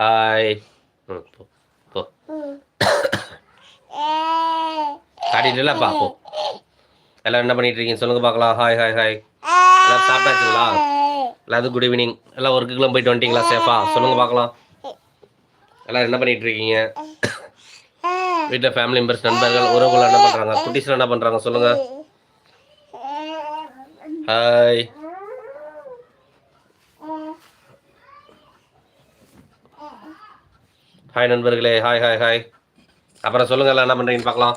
Hi போ போ காட்டிட்டுல போ எல்லாம் என்ன பண்ணிட்டு இருக்கீங்க சொல்லுங்க பார்க்கலாம். ஹாய் ஹாய் ஹாய் எல்லாம் சாப்பிட்டாச்சுங்களா? எல்லாத்துக்கும் குட் ஈவினிங் எல்லாம் ஒர்க்குக்கெல்லாம் போயிட்டு வந்துட்டீங்களா சேஃபா சொல்லுங்க பார்க்கலாம். எல்லாம் என்ன பண்ணிட்டு இருக்கீங்க? வீட்டில் ஃபேமிலி மெம்பர்ஸ் நண்பர்கள் உறவுகள் என்ன பண்ணுறாங்க குட்டீஸ்லாம் என்ன பண்ணுறாங்க சொல்லுங்க. ஹாய் ஹாய் நண்பர்களே. ஹாய் ஹாய் ஹாய் அப்புறம் சொல்லுங்கள் என்ன பண்ணுறீங்கன்னு பார்க்கலாம்.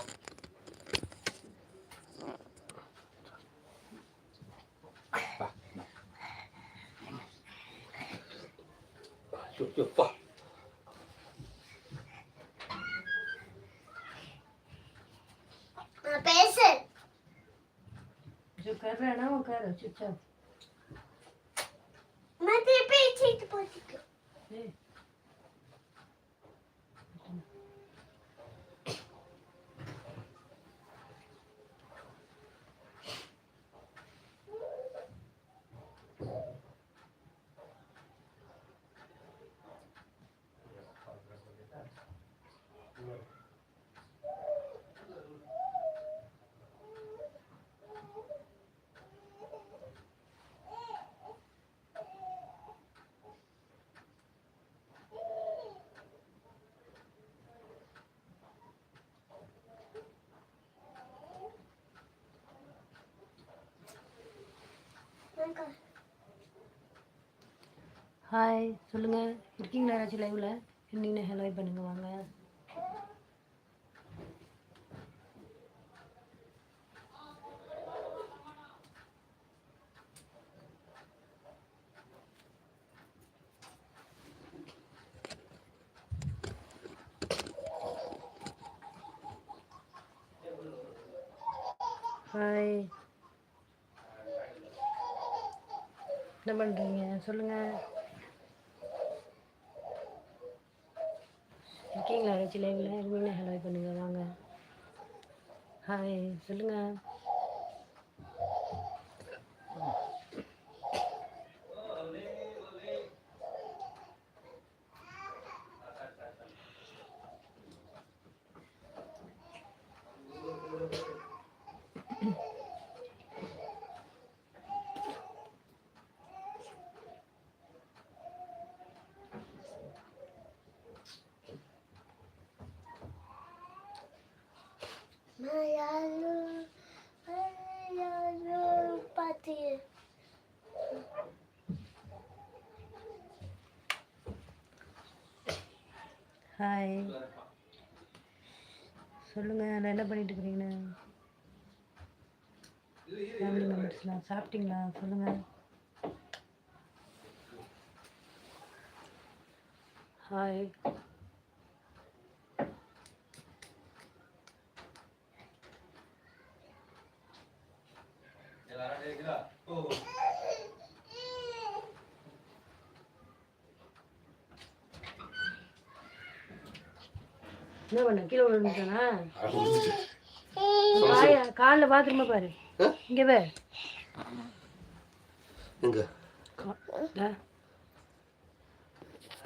Mas de repente. ஹாய் சொல்லுங்கள் இருக்கீங்களா யாராச்சும் லைவில் இருந்தீங்கன்னா ஹலோ பண்ணுங்க வாங்க. ஹாய் என்ன பண்ணுறீங்க சிலைகளை மீனை ஹலோ பண்ணுங்கள் வாங்க. ஹாய் சொல்லுங்கள் ஹாய் சொல்லுங்கள் நான் என்ன பண்ணிட்டு இருக்கிறீங்கண்ணா? ஃபேமிலி மெம்பர்ஸ்லாம் சாப்பிட்டீங்களா? சொல்லுங்கள் ஹாய் என்ன பண்ண? கீழே விழுந்துட்டானா? வாயா காலில் பாத்துருமா பாரு. இங்கே பே இங்க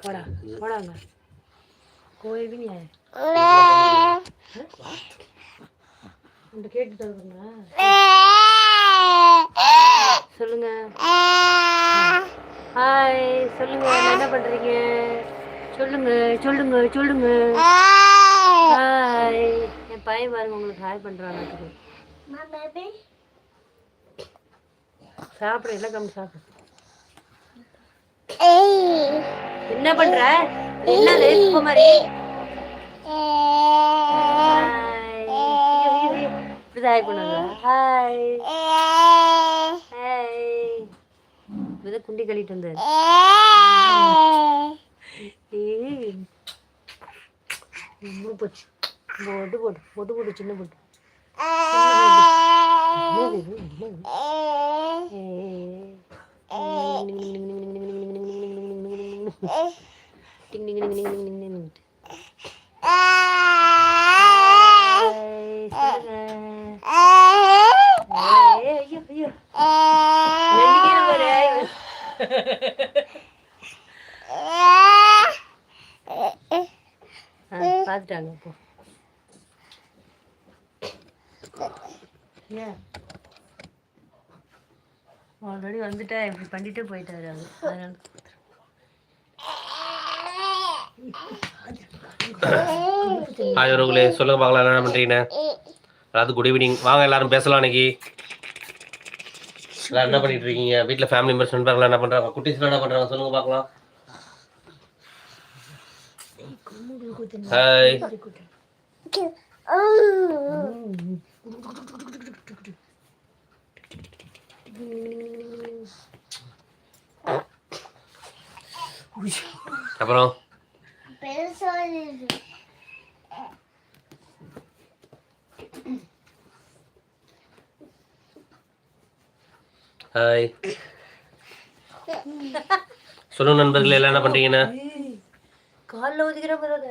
போடா போடாங்க கோயில் நீ. இந்த கேட்டு தருவீங்களா சொல்லுங்க. ஹாய் சொல்லுங்க என்ன பண்றீங்க? சொல்லுங்க சொல்லுங்க சொல்லுங்க. பையன் பாருங்க உங்களுக்கு ஹாய் baby. சாப்பிட எல்லாம் கம்மி சாப்பிடு. என்ன பண்ற? என்னது? மாதிரி? ஹாய் பண்ணுங்க. ஹாய் ஹாய் இதை குண்டி கழிட்டு வந்தாரு மூணு போச்சு. ബോർഡ് പോട് ബോർഡ് പോട് ചിന്ന ബോർഡ് ടിങ് ടിങ് ടിങ് ടിങ് ടിങ് ടിങ് பண்ணிட்டு போயிட்டாரு அது அதனால ஹாய் உறவுகளே. சொல்லுங்க பார்க்கலாம். என்ன பண்ணுறீங்க அதாவது குட் ஈவினிங் வாங்க எல்லாரும் பேசலாம் இன்னைக்கு. என்ன பண்ணிட்டு இருக்கீங்க? வீட்டில் ஃபேமிலி மெம்பர்ஸ் நண்பர்கள் என்ன பண்ணுறாங்க குட்டீஸ்லாம் என்ன பண்ணுறாங்க சொல்லுங்க பார்க்கலாம். ஹாய் அப்புறம். ஹாய் சொல்லுங்க நண்பர்களே எல்லாம் என்ன பண்ணுறீங்கண்ணா காலில் ஒதுக்கிற போதாத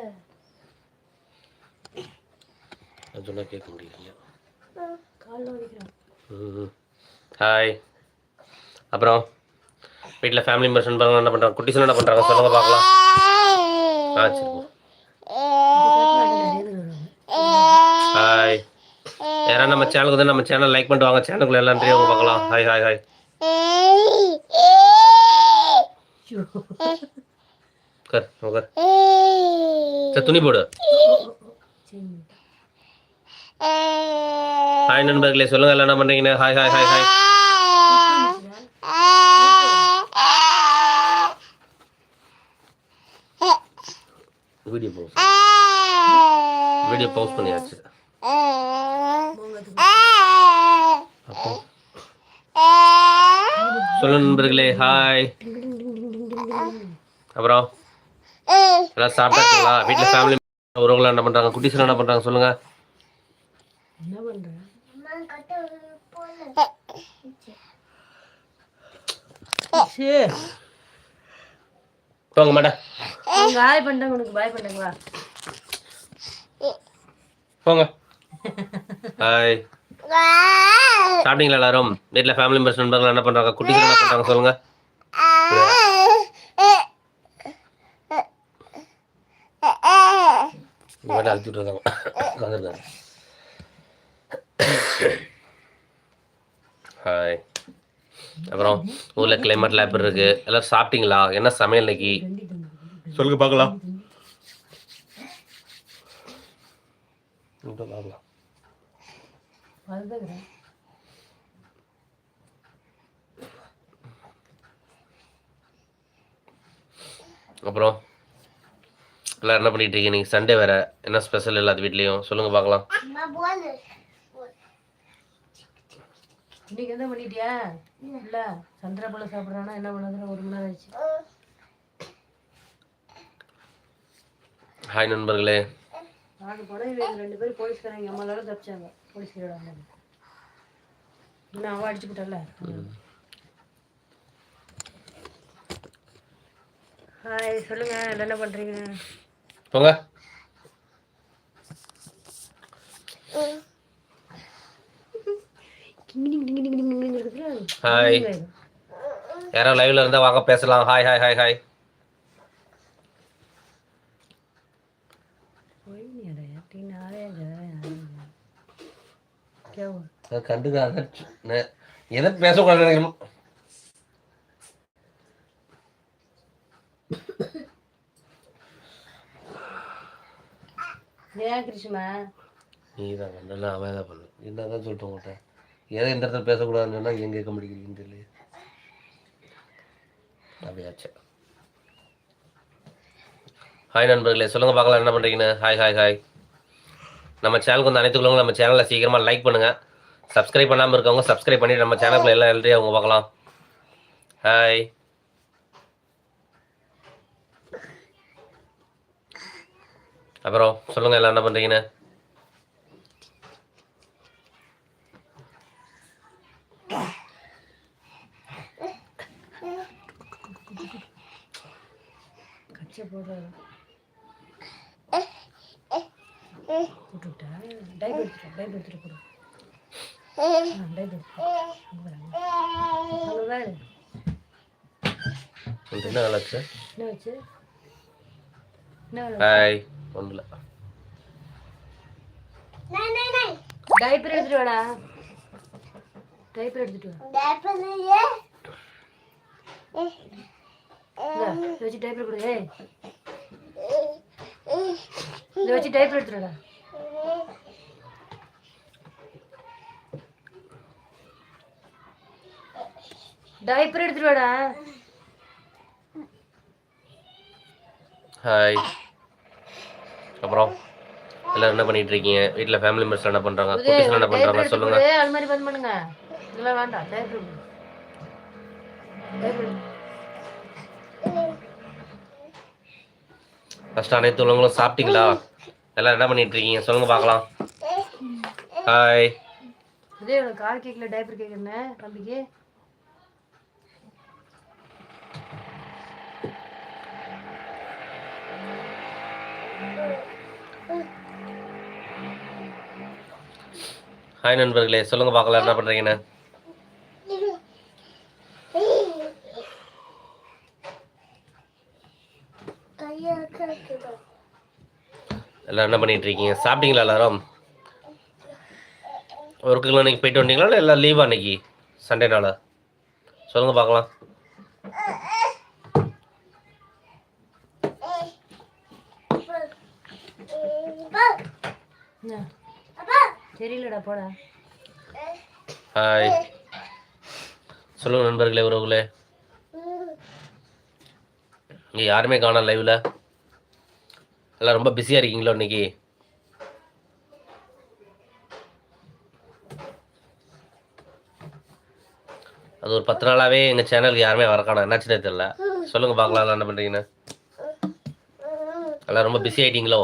சொன்னால் கேட்க முடியல காலில் ஒதுக்கிறான் ம். ஹாய் அப்புறம்? வீட்டில் ஃபேமிலி மெம்பர்ஸ் நண்பர்கள் என்ன பண்ணுறாங்க குட்டிஸ் என்ன பண்ணுறாங்க சொல்லுங்க பார்க்கலாம். ஆ சரி. ஹாய் யாராவது நம்ம சேனலுக்கு வந்து நம்ம சேனல் லைக் பண்ணிட்டு வாங்க. சேனலுக்குள்ள எல்லாம் தெரியும். பார்க்கலாம் ஹாய் ஹாய் ஹாய் கர் உட்கார் சரி துணி போடு. ஹாய் நண்பர்களே. சொல்லுங்க எல்லாம் என்ன பண்ணுறீங்கன்னு hi hi hi hi video pause video pause பண்ணியாச்சு. சொல்லுங்க நண்பர்களே ஹாய் அப்புறம்? எல்லாம் சாப்பிட்டாச்சுங்களா? வீட்டில் ஃபேமிலி உறவுகள் என்ன பண்ணுறாங்க குட்டீஸ்லாம் என்ன பண்ணுறாங்க சொல்லுங்க. என்ன பண்ணுறேன் அம்மா கட்ட போல சரி போங்க மேடம் ஹாய் பண்ணிட்டாங்க உனக்கு பாய் பண்ணிட்டாங்க வா. போங்க. ஹாய். சாப்பிட்டீங்களா எல்லாரும்? வீட்டில் ஃபேமிலி மெம்பர்ஸ் நண்பர்கள் என்ன பண்ணுறாங்க குட்டீஸ் என்ன பண்ணுறாங்க சொல்லுங்க. இந்த மாதிரி அழுத்திட்டு இருக்காங்க உட்காந்துருக்காங்க ஹாய். அப்புறம் ஊரில் கிளைமேட்லாம் எப்படி இருக்கு. எல்லாரும் சாப்பிட்டீங்களா? என்ன சமையல் இன்னைக்கு? சொல்லுங்க பார்க்கலாம். அப்புறம் எல்லாரும் என்ன பண்ணிட்டு இருக்கீங்க? நீங்கள் சண்டே வேற. என்ன ஸ்பெஷல் எல்லாத்து வீட்லேயும்? சொல்லுங்க பார்க்கலாம். அம்மா போல இன்னைக்கு என்ன பண்ணிட்டியா? இல்ல. சந்திரா பழம் சாப்பிட்றானா என்ன பண்ணதுன்னு ஒரு மணி நேரம் ஆச்சு ஹாய் நண்பர்களே. நாலு படம் இவங்க ரெண்டு பேரும் போலீஸ்காரங்க அம்மா எல்லாரும் தப்பிச்சாங்க. போலீஸ்காரோட அம்மா நான் அவன் அடிச்சு விட்டல ஹாய் சொல்லுங்க. என்ன பண்றீங்க? போங்க. ஹாய் யாராவது லைவ்ல இருந்தா வாங்க பேசலாம். ஹாய் ஹாய் ஹாய் ஹாய் கண்டுக்காத. எதை பேசக்கூடாது நீதான் பண்ணல அவன் தான் பண்ணு? என்னதான் சொல்லிட்டு உங்கள்கிட்ட ஏதோ இந்த இடத்துல பேசக்கூடாதுன்னு சொன்னால் ஏன் கேட்க மாட்டேங்கிறீங்கன்னு தெரியல அப்படியாச்சு. ஹாய் நண்பர்களே சொல்லுங்க பார்க்கலாம் என்ன பண்ணுறீங்கன்னு ஹாய் ஹாய் ஹாய் நம்ம சேனலுக்கு வந்து அனைத்துக்குள்ள நம்ம சேனலை சீக்கிரமாக லைக் பண்ணுங்க. சப்ஸ்கிரைப் பண்ணாமல் இருக்கவங்க சப்ஸ்கிரைப் பண்ணிட்டு நம்ம சேனலுக்குள்ள எல்லாம் எழுதி அவங்க பார்க்கலாம். ஹாய் அப்புறம் சொல்லுங்க எல்லாம் என்ன பண்ணுறீங்கன்னு கச்சை போடுறாரு போட்டுவிட்டா? டைப் எடுத்துட்டேன் டைப் எடுத்துட்டு போடு. டைப் எடுத்து என்ன ஆச்சு? என்ன ஹாய். டைப்பர் எடுத்துட்டு வாடா. டைப்பர் எடுத்துட்டு வா. இதை வச்சு டைப்பர் கொடு ஏய். இதை வச்சு டைப்பர் எடுத்துட்டு. வாடா டைப்பர் எடுத்துட்டு வாடா ஹாய் அப்புறம் எல்லாரும் என்ன பண்ணிட்டு இருக்கீங்க? வீட்டில் ஃபேமிலி மெம்பர்ஸ் என்ன பண்ணுறாங்க குட்டீஸ்லாம் என்ன பண்ணுறாங்க சொல்லுங்க. அது மாதிரி பண்ண பண்ணுங்க. இதெல்லாம் வேண்டாம் டைப்பர் ஃபர்ஸ்ட் அனைத்து உள்ளவங்களும் சாப்பிட்டீங்களா? எல்லாரும் என்ன பண்ணிட்டு இருக்கீங்க? சொல்லுங்க பார்க்கலாம். ஹாய் இதே உனக்கு கால் கேட்கல டைப்பர் கேட்குறேன் தம்பிக்கு? ஹாய் நண்பர்களே சொல்லுங்க பார்க்கலாம் என்ன பண்ணுறீங்கன்னு எல்லாரும் என்ன பண்ணிட்டு இருக்கீங்க? சாப்பிட்டீங்களா எல்லாரும்? ஒர்க்குலாம் இன்னைக்கு போயிட்டு வந்தீங்களா? இல்லை எல்லாம் லீவா இன்னைக்கு? சண்டேனால சொல்லுங்க பார்க்கலாம். என்ன அப்பா தெரியலடா போடா. ஹாய் சொல்லுங்க நண்பர்களே உறவுகளே. இங்கே யாருமே காணோம் லைவில் எல்லாம் ரொம்ப பிஸியாக இருக்கீங்களோ இன்னைக்கு? அது ஒரு பத்து நாளாகவே எங்கள் சேனலுக்கு யாருமே வர என்னாச்சுன்னே தெரியல சொல்லுங்கள் பார்க்கலாம். என்ன பண்ணுறீங்கன்னு எல்லாம் ரொம்ப பிஸி ஆகிட்டீங்களோ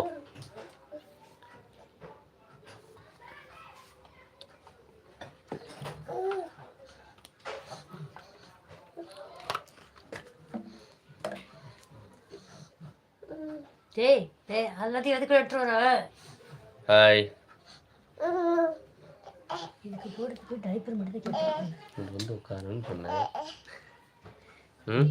எல்லாத்தையும் எதுக்கு எடுத்துட்டு வர? ஹாய். இதுக்கு போடுறதுக்கு டைப்பர் மட்டும் தான் கேட்டேன் இது வந்து உட்காருன்னு சொன்னேன் ம்?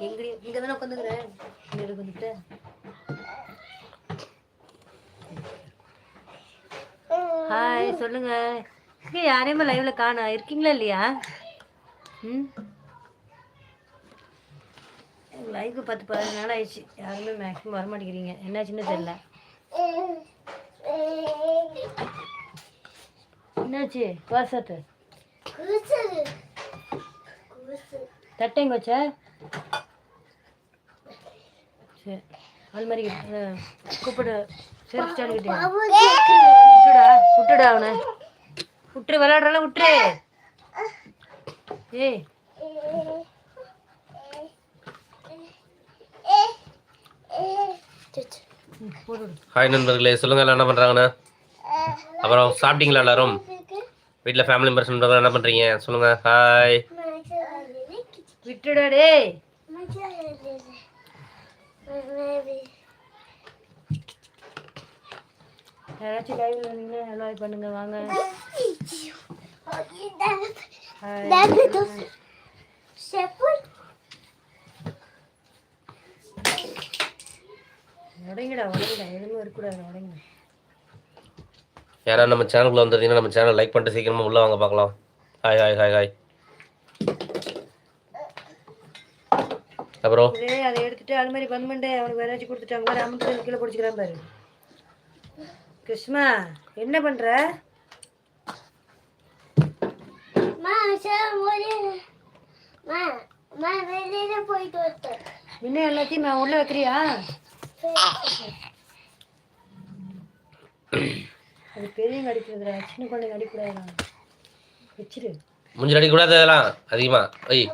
எங்கடி இங்கே தானே உட்காந்துக்கிறேன் இங்கே உட்காந்துக்கிட்ட ஹாய் சொல்லுங்க. யாரையுமே லைவ்ல காணா. இருக்கீங்களா இல்லையா? ம்? லைஃப் பத்து பதினஞ்சு நாள் ஆயிடுச்சு. யாருமே மேக்ஸிமம் வர மாட்டேங்கிறீங்க. என்னாச்சுன்னு தெரியல. என்னாச்சு? வாசத்து தட்டைங்க வச்ச சரி அது மாதிரி கூப்பிடு. செருப்பு ஸ்டாண்ட் கிட்டே விட்டுடா விட்டுடா அவனை. விட்டுரு விளையாடுறால விட்டுரு ஏய் ம், போடு விடு. ஹாய் நண்பர்களே. சொல்லுங்க எல்லாம் என்ன பண்ணுறாங்கண்ணா அப்புறம் சாப்பிட்டீங்களா எல்லாரும்? வீட்டில் ஃபேமிலி மெம்பர்ஸ் நண்பர்கள் என்ன பண்ணுறீங்க சொல்லுங்க. ஹாய் விட்டுடா டேய். யாராச்சும் லைவ்ல இருந்தீங்கன்னா எல்லாம் பண்ணுங்க வாங்க. உடைங்கடா உடைங்கடா எதுவுமே இருக்கக்கூடாது உடைங்க யாராவது நம்ம சேனலுக்குள்ள வந்துருந்தீங்கன்னா நம்ம சேனல் லைக் பண்ணிட்டு சீக்கிரமா உள்ள வாங்க பார்க்கலாம். ஹாய் ஹாய் ஹாய் ஹாய் அப்புறம்? அதை எடுத்துட்டு அது மாதிரி பந்த் பண்ணிட்டு அவனுக்கு வேற ஏதாச்சும் கொடுத்துட்டாங்க அமௌண்ட் கீழே பிடிச்சிக்கிறான் பாரு. கிருஷ்மா என்ன பண்ற? இன்னும் எல்லாத்தையும் நான் உள்ள வைக்கிறியா? அது பெரியவங்க அடிக்கிறதுடா சின்ன குழந்தைங்க அடிக்கூடாதுடா வச்சிரு. முஞ்சில் அடிக்கூடாது அதெல்லாம் அதிகமாக ஐய்.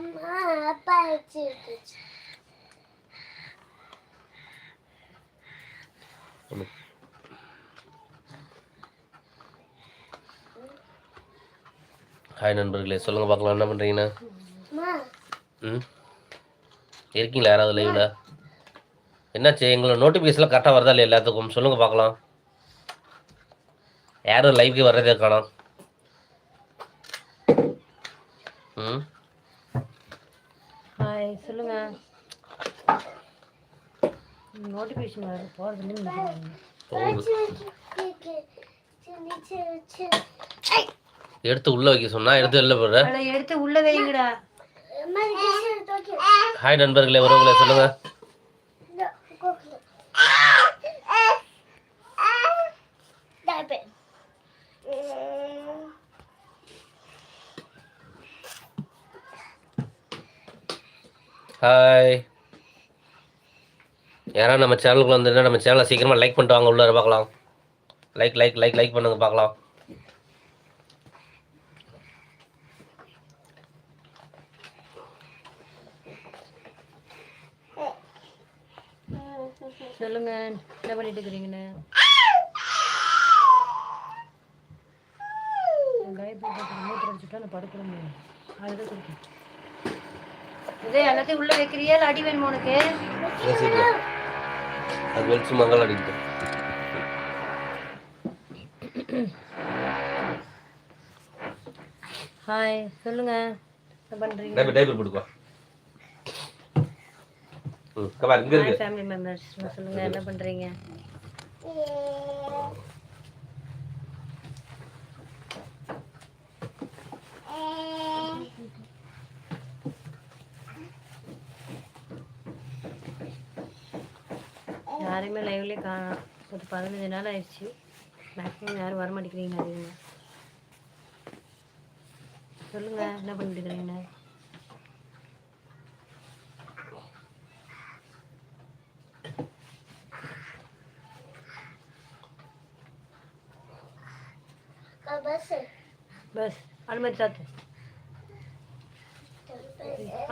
ஹாய் நண்பர்களே சொல்லுங்க பார்க்கலாம். என்ன பண்ணுறீங்கண்ணா அம்மா. ம்? இருக்கீங்களா யாராவது லைவில் என்னாச்சு? எங்களோட நோட்டிஃபிகேஷன்லாம் கரெக்டாக வருதா இல்லையா எல்லாத்துக்கும்? சொல்லுங்கள் பார்க்கலாம். யாரும் லைவுக்கு வர்றதே காணோம். ம். ஹாய் சொல்லுங்க. நோட்டிஃபிகேஷன் வருது போகிறது எடுத்து உள்ள வைக்க சொன்னா எடுத்து வெளில போடுற. அதில் எடுத்து உள்ள வைங்கடா. ஹாய் நண்பர்களே உறவுகளே சொல்லுங்க. ஹாய் யாராவது நம்ம சேனலுக்குள்ள வந்துருந்தா நம்ம சேனலை சீக்கிரமாக லைக் பண்ணிட்டு வாங்க உள்ளார பார்க்கலாம். லைக் லைக் லைக் லைக் பண்ணுங்க பார்க்கலாம். சொல்லுங்க என்ன பண்ணிட்டு இருக்கிறீங்கன்னு? மூத்திரம் வச்சுட்டா நான் படுக்கிறேன் அதுதான் கொடுக்கும் எல்லாத்தையும் உள்ள வைக்கிறியா இல்லை அடி வேணுமா உனக்கு? அது வெளிச்சு மங்கள் அடிக்கிட்டு ஹாய் சொல்லுங்க. என்ன பண்றீங்க? ம் இங்கே இருக்கு. ஹாய் ஃபேமிலி மெம்பர்ஸ் சொல்லுங்க என்ன பண்றீங்க? யாரையுமே லைவ்லேயே காணோம் ஒரு பதினஞ்சு நாள் ஆயிடுச்சு. மேக்ஸிமம் யாரும் வர மாட்டேங்கிறீங்க அதிகமாக சொல்லுங்க என்ன பண்ணிட்டு இருக்கிறீங்க பஸ் அனுமதி சாத்து.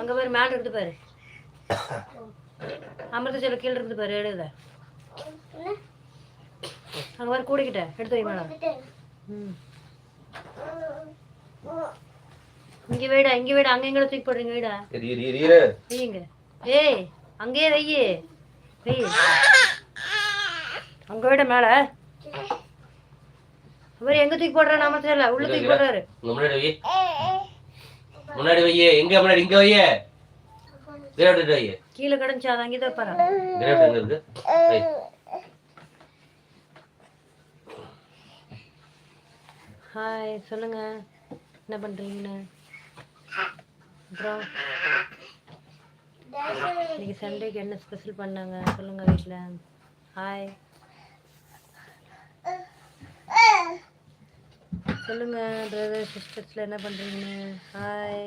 அங்க பாரு மேல இருக்குது பாரு. அமிர்த செல்ல கீழே இருக்குது பாரு எடுத அங்க பாரு கூடிக்கிட்ட. எடுத்து வை மேடம் ம். இங்க வைடா இங்க வைடா அங்க எங்களை தூக்கி போடுறீங்க வைடா? வையுங்க. ஏய் அங்கேயே வையு. வெய் அங்க விட மேல. அவர் எங்க தூக்கி போடுறா நாம தெரியல உள்ள தூக்கி போடுறாரு. முன்னாடி வை முன்னாடி வையே. எங்க முன்னாடி இங்க வையே. கிரேட் வையே. கீழே கிடந்துச்சு அது அங்கேயே தான் பாரு கிரேட் எங்க இருக்கு வை. ஹாய் சொல்லுங்க. என்ன பண்றீங்கன்னு? அப்புறம்? இன்னைக்கு சண்டேக்கு என்ன ஸ்பெஷல் பண்ணாங்க? சொல்லுங்க வீட்டில் ஹாய் சொல்லுங்க பிரதர் சிஸ்டர்ஸ்ல என்ன பண்றீங்கன்னு? ஹாய்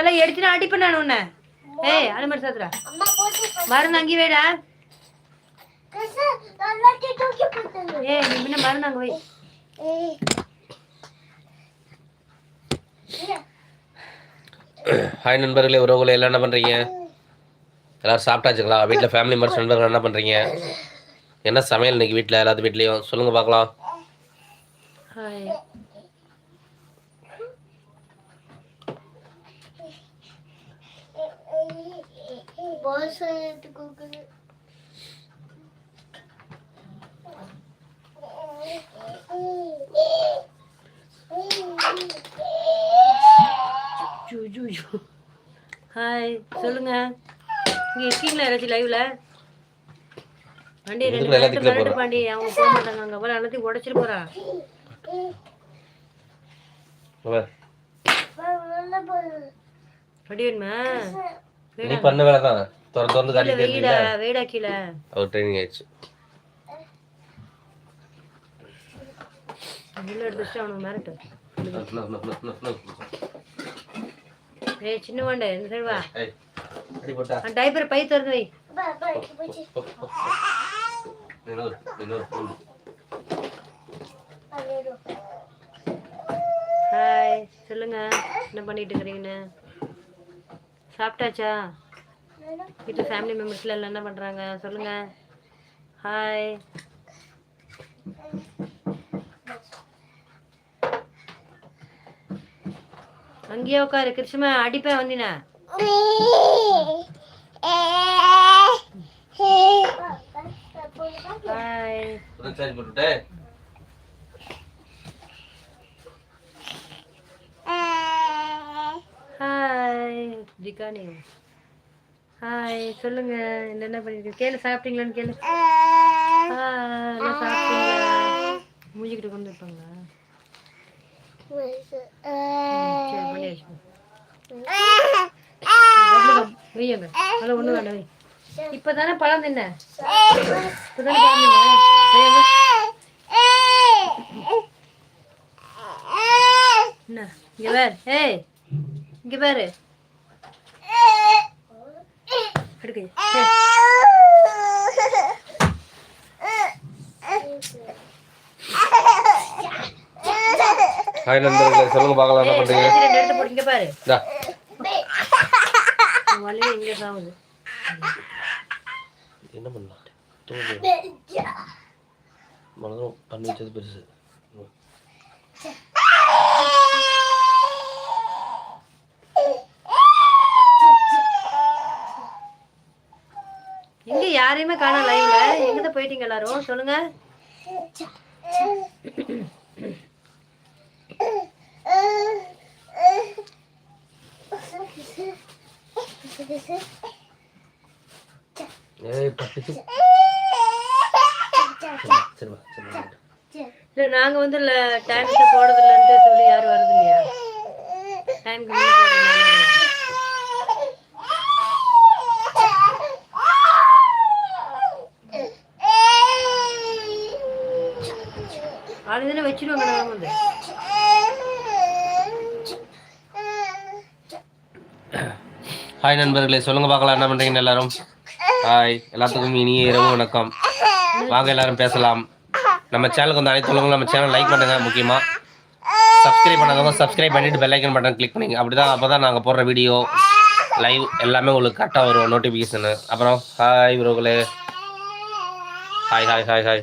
எல்லாம் எடுத்துட்டு அடிப்பேன் நான் உன்னை. ஏய் அனுமதி சாத்துறா மருந்து அங்கேயே வைடா. ஏய் நீ முன்ன மருந்து அங்கே வை. ஏய். ஹாய் நண்பர்களே உறவுகளே எல்லாம் என்ன பண்றீங்க? எல்லாரும் சாப்பிட்டாச்சுங்களா? வீட்டில் ஃபேமிலி மெம்பர்ஸ் நண்பர்கள் என்ன பண்றீங்க? என்ன சமையல் இன்னைக்கு வீட்டில் எல்லாத்து வீட்லேயும்? சொல்லுங்க பார்க்கலாம். Zoo zoo zoo. ஹாய் சொல்லுங்க. இங்கே இருக்கீங்களா யாராச்சும் லைவ்ல பாண்டி ரெண்டு இதுக்குள்ள மிரட்டு பாண்டி அவங்க போக மாட்டாங்க அங்கே போல எல்லாத்தையும் உடச்சிட்டு போறா. அவர், நீ பண்ண வேலை தான். திறந்து திறந்து காட்டிட்டே இருக்கீங்களா வெயிடா கீழே. அவர் ட்ரைனிங் ஆயிடுச்சு. உள்ள எடுத்து வச்சுட்டு அவனுக்கு மிரட்டு. ஏய் சின்ன வாண்டை இந்த சைடு வா. ஏய், அடி போட்டா. அந்த டைப்பரை பை திறந்து வை. ஹாய் சொல்லுங்க. என்ன பண்ணிட்டு இருக்கிறீங்கன்னு? சாப்பிட்டாச்சா? வீட்டு ஃபேமிலி மெம்பர்ஸ்ல எல்லாம் என்ன பண்றாங்க? சொல்லுங்க. ஹாய் அங்கேயே உட்காரு கிருஷ்ணமா அடிப்பேன் வந்தினா ஹாய் ஜிகானி ஹாய் சொல்லுங்க என்னென்ன பண்ணிருக்கீங்க? கேளு சாப்பிட்டீங்களான்னு கேளு. சாப்பிட்டீங்களா மூஞ்சிக்கிட்ட கொண்டு வைப்பாங்களா? சரி பண்ணி வச்சுக்கோ அதில் ஒன்று வேண்டாம் இப்போ தானே பழம் தின்ன? இப்போ தானே பழம் தின்ன? என்ன? இங்கே பாரு. ஏய் இங்கே பாரு. எடுக்கு ஹாய் நண்பர்களே. சொல்லுங்க பார்க்கலாம் என்ன பண்றீங்க? எடுத்து போட்டு இங்க பாரு. உன் வலியே இங்க சாவுது என்ன பண்ணலாம்? தூங்க. மனதும் பண்ணி வச்சது பெருசு. யாரையுமே காணோம் லைவ்ல எங்க போயிட்டீங்க எல்லாரும்? சொல்லுங்க. இல்ல நாங்க வந்து டைம்க்கு போடுறது இல்லைன்ட்டு சொல்லி யாரும் வரது இல்லையா? டைம்க்கு முன்ன தானே வச்சிருவாங்க நாங்க வந்து. ஹாய் நண்பர்களே சொல்லுங்க பார்க்கலாம் என்ன பண்றீங்க எல்லாரும்? ஹாய் எல்லாத்துக்கும் இனிய இரவு வணக்கம். வாங்க எல்லாரும் பேசலாம். நம்ம சேனலுக்கு வந்து அனைத்து உள்ளவங்களும் நம்ம சேனல் லைக் பண்ணுங்க முக்கியமா. சப்ஸ்கிரைப் பண்ணாதவங்க சப்ஸ்கிரைப் பண்ணிட்டு பெல் ஐக்கன் பட்டன் கிளிக் தான் அப்போ தான் நாங்கள் போடுற வீடியோ லைவ் எல்லாமே உங்களுக்கு கரெக்டாக வரும் நோட்டிஃபிகேஷனு அப்புறம் ஹாய் ப்ரோகளே ஹாய் ஹாய் ஹாய் ஹாய்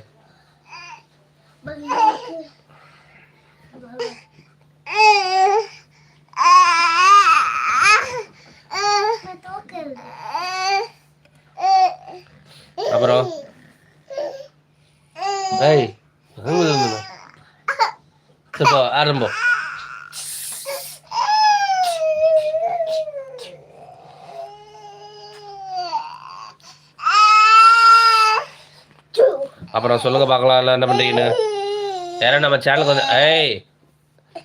ஆரம்பம் அப்புறம் சொல்லுங்க பார்க்கலாம் என்ன பண்ணுறீங்கன்னு யாரும் நம்ம சேனலுக்கு வந்து ஏய்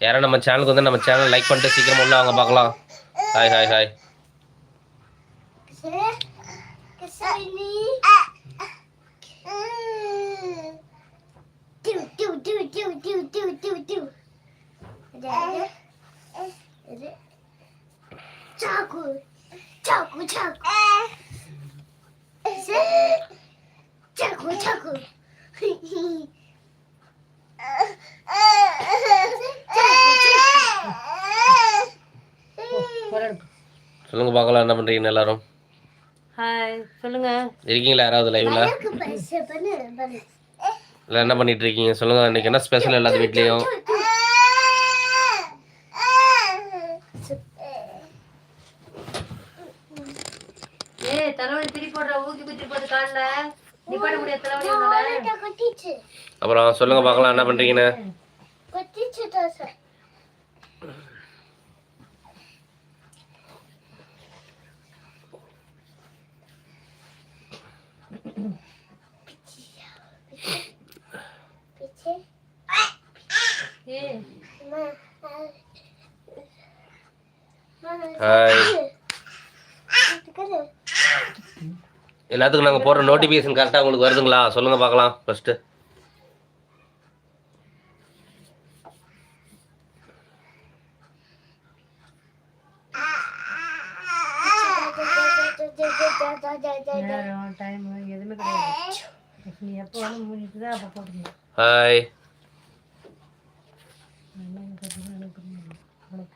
யாரும் நம்ம சேனலுக்கு வந்து நம்ம சேனல் லைக் பண்ணிட்டு சீக்கிரம் உள்ள அவங்க பார்க்கலாம். Hi hi hi Chaku, chaku, chaku. Chaku, chaku. சொல்லுங்க பார்க்கலாம் என்ன பண்றீங்கன்னு எல்லாரும். ஹாய் சொல்லுங்க. இருக்கீங்களா யாராவது லைவ்ல இல்லை என்ன பண்ணிட்டு இருக்கீங்க? சொல்லுங்க இன்னைக்கு என்ன ஸ்பெஷல் எல்லாத்து வீட்லேயும் ஏய் தலைவலி திரி போடுற ஊத்தி குத்தி போட்டு காணல நிப்பாட முடியாது தலைவலி உன்னால கொட்டிச்சு அப்புறம் சொல்லுங்க பார்க்கலாம் என்ன பண்றீங்கன்னு கொட்டிச்சு தோசை பிச்சை ஏய் ஹாய் எல்லாத்துக்கும் நாங்கள் போடுற நோட்டிஃபிகேஷன் கரெக்டாக உங்களுக்கு வருதுங்களா? சொல்லுங்க பார்க்கலாம். ஃபர்ஸ்ட்டு நேரம் டைம் எதுவுமே கிடையாது. நீ எப்போ வந்து முடிச்சுட்டு தான் அப்போ போட்டுக்கணும் ஹாய்